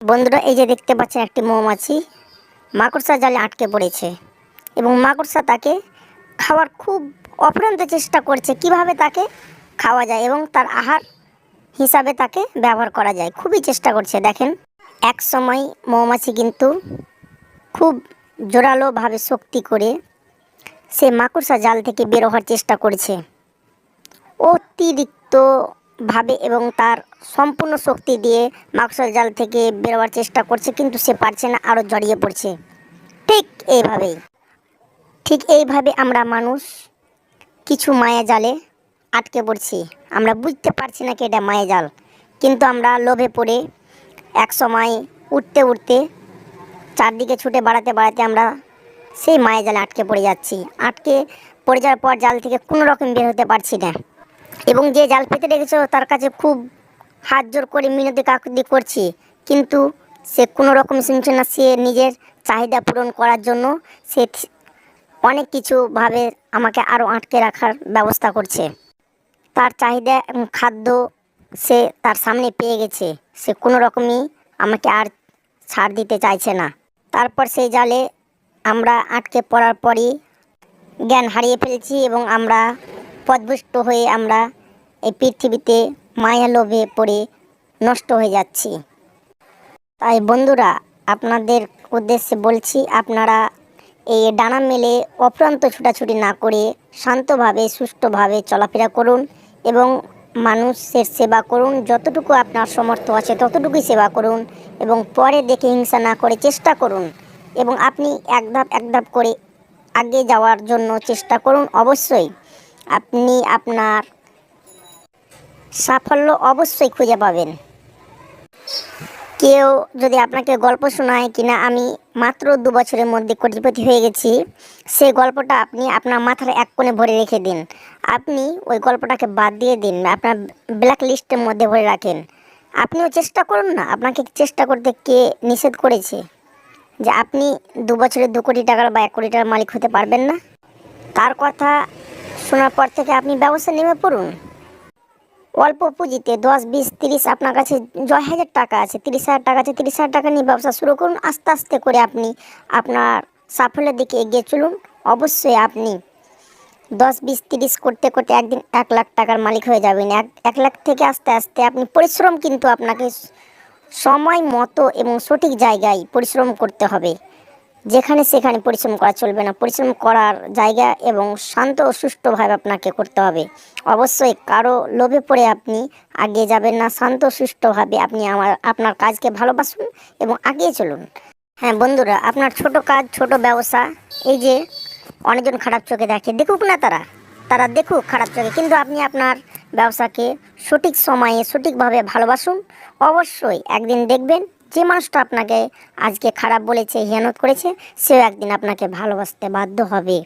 বন্ধুরা, এই যে দেখতে পাচ্ছেন একটি মৌমাছি। মাকড়সা জালে আটকে পড়েছে এবং মাকড়সা তাকে খাওয়ার খুব অপ্রান্ত চেষ্টা করছে কীভাবে তাকে খাওয়া যায় এবং তার আহার হিসাবে তাকে ব্যবহার করা যায়। খুবই চেষ্টা করছে। দেখেন, এক সময় মৌমাছি কিন্তু খুব জোরালোভাবে শক্তি করে সে মাকড়সা জাল থেকে বের হওয়ার চেষ্টা করছে। অতিরিক্তভাবে এবং তার সম্পূর্ণ শক্তি দিয়ে মাকড়সা জাল থেকে বেরোবার চেষ্টা করছে, কিন্তু সে পারছে না আরও জড়িয়ে পড়ছে। ঠিক এইভাবেই। ঠিক এইভাবে আমরা মানুষ কিছু মায়া জালে আটকে পড়ছি। আমরা বুঝতে পারছি না কি এটা মায়া জাল, কিন্তু আমরা লোভে পড়ে এক সময় উঠতে উঠতে চারদিকে ছুটে বাড়াতে বাড়াতে আমরা সেই মায়া জালে আটকে পড়ে যাচ্ছি। আটকে পড়ে যাওয়ার পর জাল থেকে কোনো রকম বের হতে পারছি না। এবং যে জাল পেতে রেখেছো তার কাছে খুব হাত জোর করে মিনতি কাকুতি করছি। কিন্তু সে কোনো রকম শুনছে না, সে নিজের চাহিদা পূরণ করার জন্য সে অনেক কিছুভাবে আমাকে আরও আটকে রাখার ব্যবস্থা করছে। তার চাহিদা খাদ্য সে তার সামনে পেয়ে গেছে। সে কোনো রকমই আমাকে আর ছাড় দিতে চাইছে না। তারপর সেই জালে আমরা আটকে পড়ার পরই জ্ঞান হারিয়ে ফেলেছি এবং আমরা পদভুষ্ট হয়ে আমরা এই পৃথিবীতে মায়া লোভে পড়ে নষ্ট হয়ে যাচ্ছি। তাই বন্ধুরা, আপনাদের উদ্দেশ্যে বলছি, আপনারা এই ডানা মেলে অপ্রান্ত ছুটাছুটি না করে শান্তভাবে, সুষ্ঠুভাবে চলাফেরা করুন এবং মানুষের সেবা করুন। যতটুকু আপনার সমর্থ আছে ততটুকুই সেবা করুন এবং পরে দেখে হিংসা না করে চেষ্টা করুন এবং আপনি এক ধাপ এক ধাপ করে আগে যাওয়ার জন্য চেষ্টা করুন। অবশ্যই আপনি আপনার সাফল্য অবশ্যই খুঁজে পাবেন। কেউ যদি আপনাকে গল্প শোনায় কিনা, আমি মাত্র দু বছরের মধ্যে কোটিপতি হয়ে গেছি সেই গল্পটা আপনি আপনার মাথার এক কোণে ভরে রেখে দিন। আপনি ওই গল্পটাকে বাদ দিয়ে দিন, আপনার ব্ল্যাক লিস্টের মধ্যে ভরে রাখেন। আপনিও চেষ্টা করুন না, আপনাকে চেষ্টা করতে কে নিষেধ করেছে যে আপনি দু বছরে দু কোটি টাকার বা এক কোটি টাকার মালিক হতে পারবেন না? তার কথা শোনার পর থেকে আপনি ব্যবসা নেমে পড়ুন। অল্প পুঁজিতে দশ, বিশ, তিরিশ আপনার কাছে জয় হাজার টাকা আছে, তিরিশ হাজার টাকা আছে, তিরিশ হাজার টাকা নিয়ে ব্যবসা শুরু করুন। আস্তে আস্তে করে আপনি আপনার সাফল্যের দিকে এগিয়ে চলুন। অবশ্যই আপনি দশ, বিশ, তিরিশ করতে করতে একদিন এক লাখ টাকার মালিক হয়ে যাবেন। এক এক লাখ থেকে আস্তে আস্তে আপনি পরিশ্রম কিন্তু আপনাকে সময়, মতো এবং সঠিক জায়গায় পরিশ্রম করতে হবে। যেখানে সেখানে পরিশ্রম করা চলবে না। পরিশ্রম করার জায়গা এবং শান্ত ও সুষ্ঠুভাবে আপনাকে করতে হবে। অবশ্যই কারও লোভে পড়ে আপনি আগিয়ে যাবেন না। শান্ত সুষ্ঠুভাবে আপনি আমার, আপনার কাজকে ভালোবাসুন এবং আগিয়ে চলুন। হ্যাঁ বন্ধুরা, আপনার ছোট কাজ, ছোট ব্যবসা, এই যে অনেকজন খারাপ চোখে দেখে, দেখুক না তারা। তারা দেখুক খারাপ চোখে, কিন্তু আপনি আপনার ব্যবসাকে সঠিক সময়ে সঠিকভাবে ভালোবাসুন। অবশ্যই একদিন দেখবেন যে মানুষটা আপনাকে আজকে খারাপ বলেছে হেনত করেছে সেও একদিন আপনাকে ভালোবাসতে বাধ্য হবে।